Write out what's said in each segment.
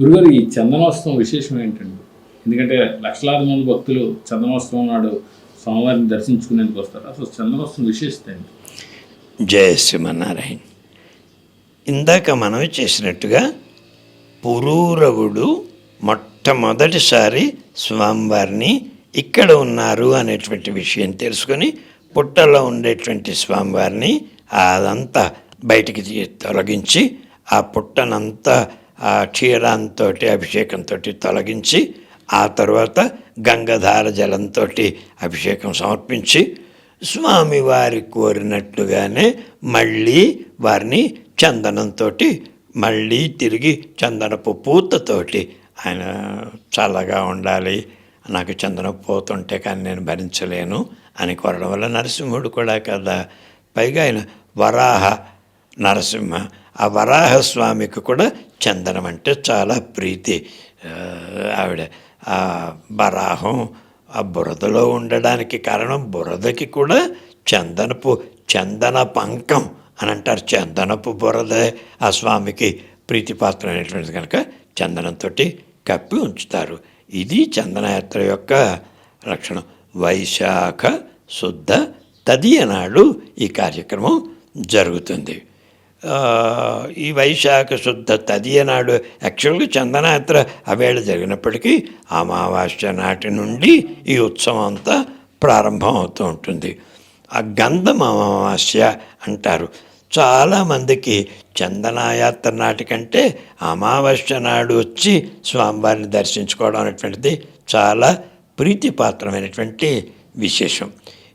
గురుగారు ఈ చందనోత్సవం విశేషం ఏంటండి? ఎందుకంటే లక్షలాది మంది భక్తులు చందనోత్సవం నాడు స్వామివారిని దర్శించుకునేందుకు వస్తారు. అసలు చందనోత్సవం విశేషత ఏంటి? జయ శ్రీమన్నారాయణ. ఇందాక మనం చేసినట్టుగా పురూరవుడు మొట్టమొదటిసారి స్వామివారిని ఇక్కడ ఉన్నారు అనేటువంటి విషయం తెలుసుకొని పుట్టలో ఉండేటువంటి స్వామివారిని అదంతా బయటికి తొలగించి ఆ పుట్టనంతా ఆ క్షీరాంతో అభిషేకంతో తొలగించి ఆ తర్వాత గంగధార జలంతో అభిషేకం సమర్పించి స్వామివారి కోరినట్లుగానే మళ్ళీ వారిని చందనంతో మళ్ళీ తిరిగి చందనపు పూతతోటి ఆయన చల్లగా ఉండాలి నాకు చందనపు పూత ఉంటే కానీ నేను భరించలేను అని కోరడం వల్ల నరసింహుడు కూడా కదా పైగా ఆయన వరాహ నరసింహ ఆ వరాహ స్వామికి కూడా చందనం అంటే చాలా ప్రీతి. ఆవిడ ఆ బరాహం ఆ బురదలో ఉండడానికి కారణం బురదకి కూడా చందనపు చందన పంకం అని అంటారు. చందనపు బురదే ఆ స్వామికి ప్రీతిపాత్రమైనటువంటిది కనుక చందనంతో కప్పి ఉంచుతారు. ఇది చందనయాత్ర యొక్క లక్షణం. వైశాఖ శుద్ధ తదియనాడు ఈ కార్యక్రమం జరుగుతుంది. ఈ వైశాఖ శుద్ధ తదియ నాడు యాక్చువల్గా చందనయాత్ర అవేళ జరిగినప్పటికీ అమావాస్య నాటి నుండి ఈ ఉత్సవం అంతా ప్రారంభం అవుతూ ఉంటుంది. ఆ గంధం అమావాస్య అంటారు. చాలామందికి చందనాయాత్ర నాటికంటే అమావాస్య నాడు వచ్చి స్వామివారిని దర్శించుకోవడం అనేటువంటిది చాలా ప్రీతిపాత్రమైనటువంటి విశేషం.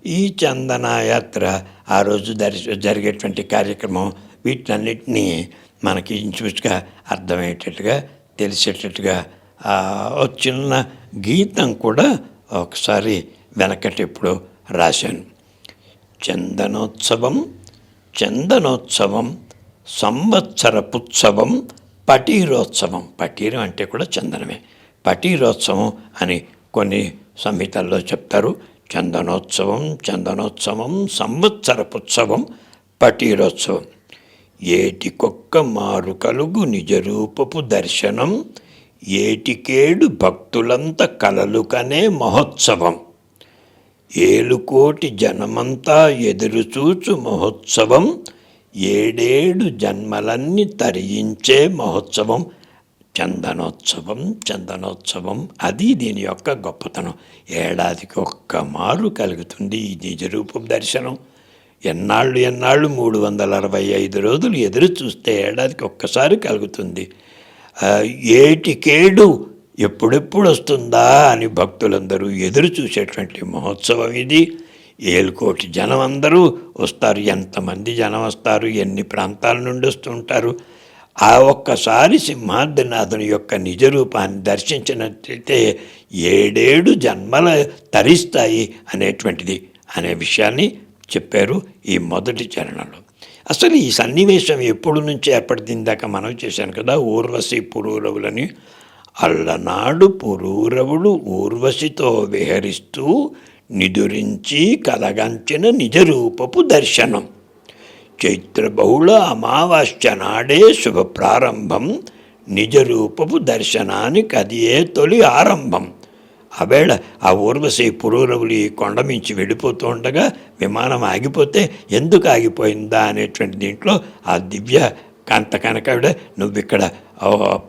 ఈ చందనాయాత్ర ఆ రోజు దర్శ జరిగేటువంటి కార్యక్రమం వీటన్నిటినీ మనకి ఇంచుమించుగా అర్థమయ్యేటట్టుగా తెలిసేటట్టుగా ఆ, ఒక చిన్న గీతం కూడా ఒకసారి వెనకటెప్పుడు రాశాను. చందనోత్సవం చందనోత్సవం సంవత్సరపుత్సవం పటీరోత్సవం. పటీరం అంటే కూడా చందనమే. పటీరోత్సవం అని కొన్ని సంహితల్లో చెప్తారు. చందనోత్సవం చందనోత్సవం సంవత్సరపుత్సవం పటీరోత్సవం. ఏటికొక్క మారు కలుగు నిజరూపపు దర్శనం ఏటికేడు భక్తులంత కలలు కనే మహోత్సవం ఏలుకోటి జనమంతా ఎదురుచూచు మహోత్సవం ఏడేడు జన్మలన్నీ తరించే మహోత్సవం. చందనోత్సవం చందనోత్సవం అది దీని యొక్క గొప్పతనం. ఏడాదికి ఒక్క మారు కలుగుతుంది ఈ నిజరూపం దర్శనం. ఎన్నాళ్ళు ఎన్నాళ్ళు మూడు వందల అరవై ఐదు రోజులు ఎదురు చూస్తే ఏడాదికి ఒక్కసారి కలుగుతుంది. ఏటికేడు ఎప్పుడెప్పుడు వస్తుందా అని భక్తులందరూ ఎదురు చూసేటువంటి మహోత్సవం ఇది. ఏలుకోటి జనం అందరూ వస్తారు ఎంతమంది జనం వస్తారు ఎన్ని ప్రాంతాల నుండి వస్తుంటారు ఆ ఒక్కసారి సింహాద్రినాథుని యొక్క నిజ రూపాన్ని దర్శించినట్లయితే ఏడేడు జన్మల తరిస్తాయి అనేటువంటిది అనే విషయాన్ని చెప్పారు ఈ మొదటి చరణంలో. అసలు ఈ సన్నివేశం ఎప్పుడు నుంచి ఏర్పడిందాక మనం చేశాను కదా? ఊర్వశి పురూరవులని. అల్లనాడు పురూరవుడు ఊర్వశితో విహరిస్తూ నిదురించి కలగంచిన నిజరూపపు దర్శనం. చైత్ర బహుళ అమావాస్య నాడే శుభ ప్రారంభం నిజరూపపు దర్శనానికి అదియే తొలి ఆరంభం. ఆవేళ ఆ ఊర్వశి పురూరవులు ఈ కొండ మించి వెళ్ళిపోతూ ఉండగా విమానం ఆగిపోతే ఎందుకు ఆగిపోయిందా అనేటువంటి దీంట్లో ఆ దివ్య కాంత కనకావిడ నువ్వు ఇక్కడ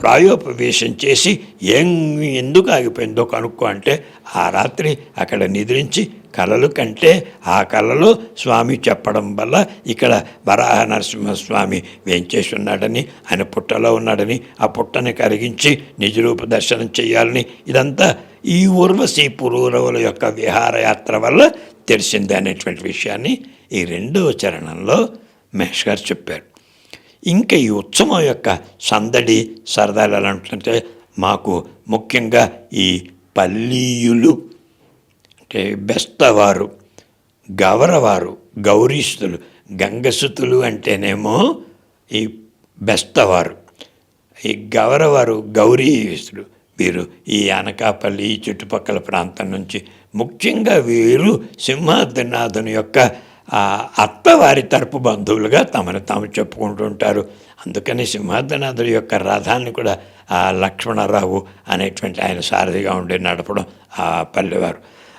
ప్రాయోపవేశం చేసి ఏం ఎందుకు ఆగిపోయిందో కనుక్కో అంటే ఆ రాత్రి అక్కడ నిద్రించి కలలు కంటే ఆ కళలో స్వామి చెప్పడం వల్ల ఇక్కడ వరాహ నరసింహస్వామి వేంచేసి ఉన్నాడని ఆయన పుట్టలో ఉన్నాడని ఆ పుట్టని కరిగించి నిజరూప దర్శనం చేయాలని ఇదంతా ఈ ఊర్వశీ పురూరవుల యొక్క విహారయాత్ర వల్ల తెలిసింది అనేటువంటి విషయాన్ని ఈ రెండవ చరణంలో మహేష్ గారు చెప్పారు. ఇంకా ఈ ఉత్సవం యొక్క సందడి సరదాలు ఎలా ఉంటుందంటే మాకు ముఖ్యంగా ఈ పల్లీయులు అంటే బెస్తవారు గవరవారు గౌరీస్తులు గంగసుతులు అంటేనేమో ఈ బెస్తవారు. ఈ గవరవారు గౌరీస్తులు వీరు ఈ అనకాపల్లి ఈ చుట్టుపక్కల ప్రాంతం నుంచి ముఖ్యంగా వీరు సింహాద్రినాథుని యొక్క అత్తవారి అత్త వారి తరపు బంధువులుగా తమను తాము చెప్పుకుంటుంటారు. అందుకని సింహాద్రినాథుడి యొక్క రథాన్ని కూడా ఆ లక్ష్మణరావు అనేటువంటి ఆయన సారథిగా ఉండి నడపడం ఆ పల్లెవారు.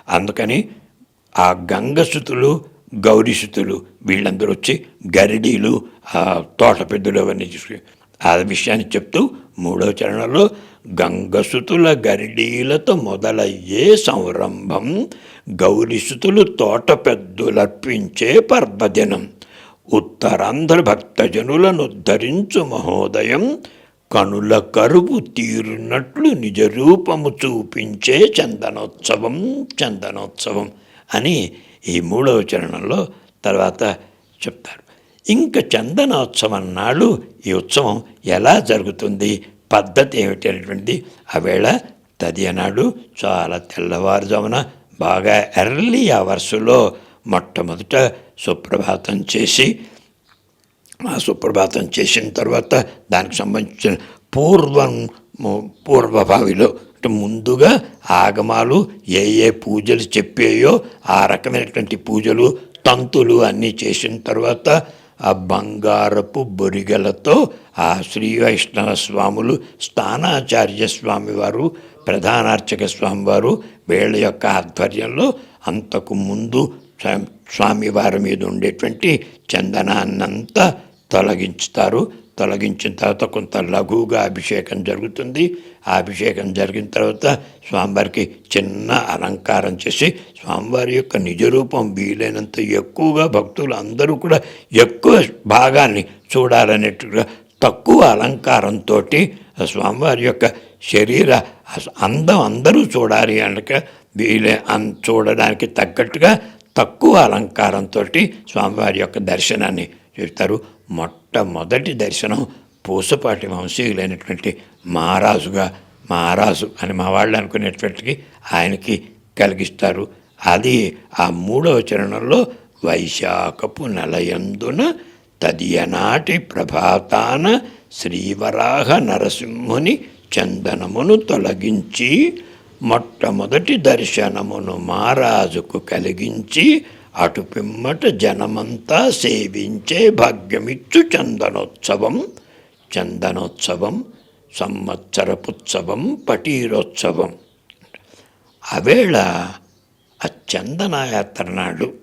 అందుకని ఆ గంగసుతులు గౌరీసుతులు వీళ్ళందరూ వచ్చి గరిడీలు తోట పెద్దలు అవన్నీ తీసుకు ఆ విషయాన్ని చెప్తూ మూడవ చరణంలో గంగసుతుల గరిడీలతో మొదలయ్యే సంరంభం గౌరీసుతులు తోట పెద్దులర్పించే పర్వదినం. ఉత్తరాంధ్ర భక్తజనులను ధరించు మహోదయం కనుల కరువు తీరునట్లు నిజరూపము చూపించే చందనోత్సవం చందనోత్సవం అని ఈ మూడవ చరణంలో తర్వాత చెప్తారు. ఇంకా చందనోత్సవం నాడు ఈ ఉత్సవం ఎలా జరుగుతుంది? పద్ధతి ఏమిటి అనేటువంటిది ఆవేళ తదియనాడు చాలా తెల్లవారుజామున బాగా ఎర్లీ అవర్స్లో మొట్టమొదట సుప్రభాతం చేసి ఆ సుప్రభాతం చేసిన తర్వాత దానికి సంబంధించిన పూర్వం పూర్వభావిలో అంటే ముందుగా ఆగమాలు ఏ ఏ పూజలు చెప్పాయో ఆ రకమైనటువంటి పూజలు తంతులు అన్నీ చేసిన తర్వాత ఆ బంగారపు బొరిగలతో ఆ శ్రీ వైష్ణవ స్వాములు స్థానాచార్య స్వామి వారు ప్రధానార్చక స్వామివారు వీళ్ళ యొక్క ఆధ్వర్యంలో అంతకు ముందు స్వామివారి మీద ఉండేటువంటి చందనాన్నంతా తొలగించుతారు. తొలగించిన తర్వాత కొంత లఘువుగా అభిషేకం జరుగుతుంది. ఆ అభిషేకం జరిగిన తర్వాత స్వామివారికి చిన్న అలంకారం చేసి స్వామివారి యొక్క నిజరూపం వీలైనంత ఎక్కువగా భక్తులు అందరూ కూడా ఎక్కువ భాగాన్ని చూడాలనేట్టుగా తక్కువ అలంకారంతో స్వామివారి యొక్క శరీర అందం అందరూ చూడాలి అనక వీలే అన్ చూడడానికి తగ్గట్టుగా తక్కువ అలంకారంతో స్వామివారి యొక్క దర్శనాన్ని చెప్తారు మొట్టమొదటి దర్శనం పూసపాటి వంశీయులైనటువంటి మహారాజుగా మహారాజు అని మా వాళ్ళు అనుకునేటువంటికి ఆయనకి కలిగిస్తారు. అది ఆ మూడవ చరణంలో వైశాఖపు నెలయందున తదియనాటి ప్రభాతాన శ్రీవరాహ నరసింహుని చందనమును తొలగించి మొట్టమొదటి దర్శనమును మహారాజుకు కలిగించి అటు పిమ్మట జనమంతా సేవించే భాగ్యమిచ్చు చందనోత్సవం. చందనోత్సవం సంవత్సరపుత్సవం పటీరోత్సవం. అవేళ ఆ చందనయాత్ర నాడు.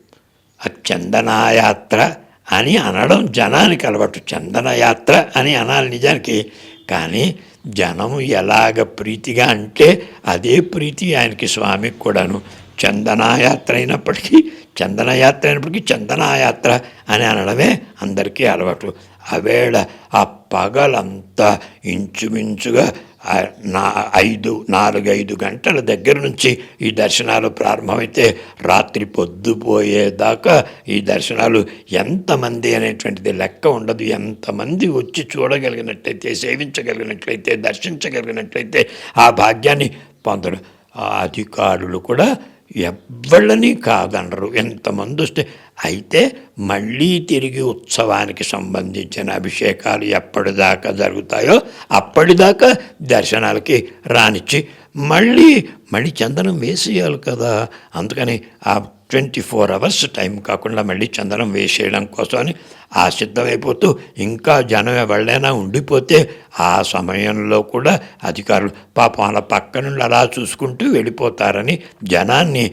ఆ చందనాయాత్ర అని అనడం జనానికి అలవాటు. చందనయాత్ర అని అనాలి నిజానికి. కానీ జనం ఎలాగ ప్రీతిగా అంటే అదే ప్రీతి ఆయనకి స్వామికి కూడాను. చందనాయాత్ర అయినప్పటికీ చందనయాత్ర అయినప్పటికీ చందనాయాత్ర అని అనడమే అందరికీ అలవాటు. ఆవేళ ఆ పగలంతా ఇంచుమించుగా నా ఐదు నాలుగైదు గంటల దగ్గర నుంచి ఈ దర్శనాలు ప్రారంభమైతే రాత్రి పొద్దుపోయేదాకా ఈ దర్శనాలు ఎంతమంది అనేటువంటిది లెక్క ఉండదు. ఎంతమంది వచ్చి చూడగలిగినట్లయితే సేవించగలిగినట్లయితే దర్శించగలిగినట్లయితే ఆ భాగ్యాన్ని పొందడం అధికారులు కూడా ఎవ్వళ్ళని కాదనరు. ఎంతమంది వస్తే అయితే మళ్ళీ తిరిగి ఉత్సవానికి సంబంధించిన అభిషేకాలు ఎప్పటిదాకా జరుగుతాయో అప్పటిదాకా దర్శనాలకి రానిచ్చి మళ్ళీ మళ్ళీ చందనం వేసేయాలి కదా. అందుకని ఆ ట్వంటీ ఫోర్ అవర్స్ టైం కాకుండా మళ్ళీ చందనం వేసేయడం కోసమని ఆ సిద్ధమైపోతూ ఇంకా జనం ఎవళ్ళైనా ఉండిపోతే ఆ సమయంలో కూడా అధికారులు పాపం అలా పక్క నుండి అలా చూసుకుంటూ వెళ్ళిపోతారని జనాన్ని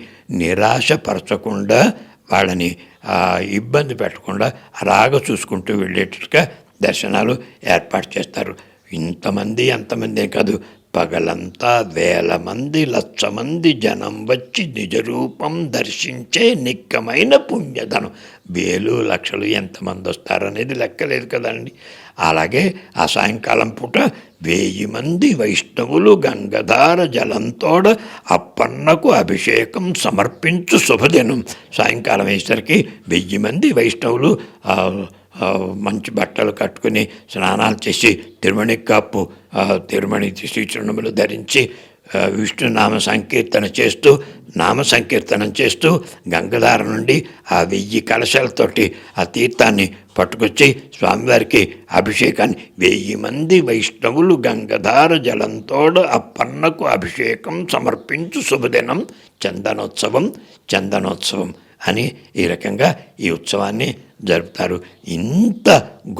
నిరాశపరచకుండా వాళ్ళని ఇబ్బంది పెట్టకుండా అలాగ చూసుకుంటూ వెళ్ళేటట్టుగా దర్శనాలు ఏర్పాటు చేస్తారు. ఇంతమంది ఎంతమంది కాదు. పగలంతా వేల మంది లక్ష మంది జనం వచ్చి నిజరూపం దర్శించే నిక్కమైన పుణ్యధనం. వేలు లక్షలు ఎంతమంది వస్తారనేది లెక్కలేదు కదండి. అలాగే ఆ సాయంకాలం పూట వెయ్యి మంది వైష్ణవులు గంగధార జలంతోడ అప్పన్నకు అభిషేకం సమర్పించు శుభదినం. సాయంకాలం అయ్యేసరికి వెయ్యి మంది వైష్ణవులు మంచి బట్టలు కట్టుకుని స్నానాలు చేసి తిరుమణి తిరుమణి శ్రీచరణములు ధరించి విష్ణునామ సంకీర్తన చేస్తూ నామ సంకీర్తనం చేస్తూ గంగధార నుండి ఆ వెయ్యి కలశాలతోటి ఆ తీర్థాన్ని పట్టుకొచ్చి స్వామివారికి అభిషేకాన్ని వెయ్యి మంది వైష్ణవులు గంగధార జలంతోడ అప్పన్నకు అభిషేకం సమర్పించు శుభదినం చందనోత్సవం చందనోత్సవం అని ఈ రకంగా ఈ ఉత్సవాన్ని జరుపుతారు. ఇంత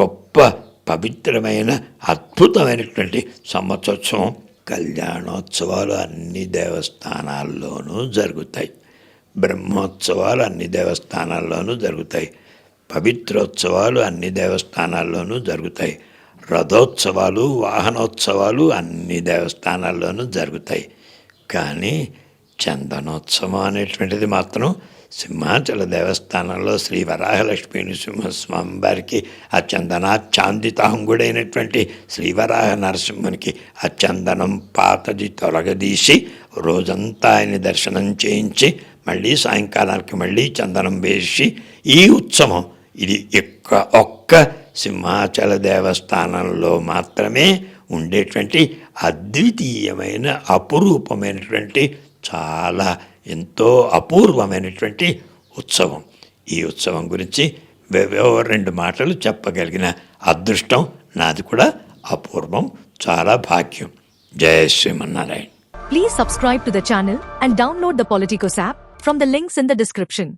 గొప్ప పవిత్రమైన అద్భుతమైనటువంటి సంవత్సరోత్సవం కళ్యాణోత్సవాలు అన్ని దేవస్థానాల్లోనూ జరుగుతాయి. బ్రహ్మోత్సవాలు అన్ని దేవస్థానాల్లోనూ జరుగుతాయి. పవిత్రోత్సవాలు అన్ని దేవస్థానాల్లోనూ జరుగుతాయి. రథోత్సవాలు వాహనోత్సవాలు అన్ని దేవస్థానాల్లోనూ జరుగుతాయి. కానీ చందనోత్సవం అనేటువంటిది మాత్రం సింహాచల దేవస్థానంలో శ్రీ వరాహలక్ష్మీ నరసింహస్వామి వారికి ఆ చందనాచాందితాంగుడైనటువంటి శ్రీ వరాహ నరసింహునికి ఆ చందనం పాతది తొలగదీసి రోజంతా ఆయన దర్శనం చేయించి మళ్ళీ సాయంకాలానికి మళ్ళీ చందనం వేసి ఈ ఉత్సవం ఇది ఒక్క ఒక్క సింహాచల దేవస్థానంలో మాత్రమే ఉండేటువంటి అద్వితీయమైన అపురూపమైనటువంటి చాలా ఎంతో అపూర్వమైనటువంటి ఉత్సవం. ఈ ఉత్సవం గురించి రెండు మాటలు చెప్పగలిగిన అదృష్టం నాది కూడా అపూర్వం చాలా భాగ్యం. జయ Srimannarayana. Please subscribe to the channel and download the Politikos app from the links in the description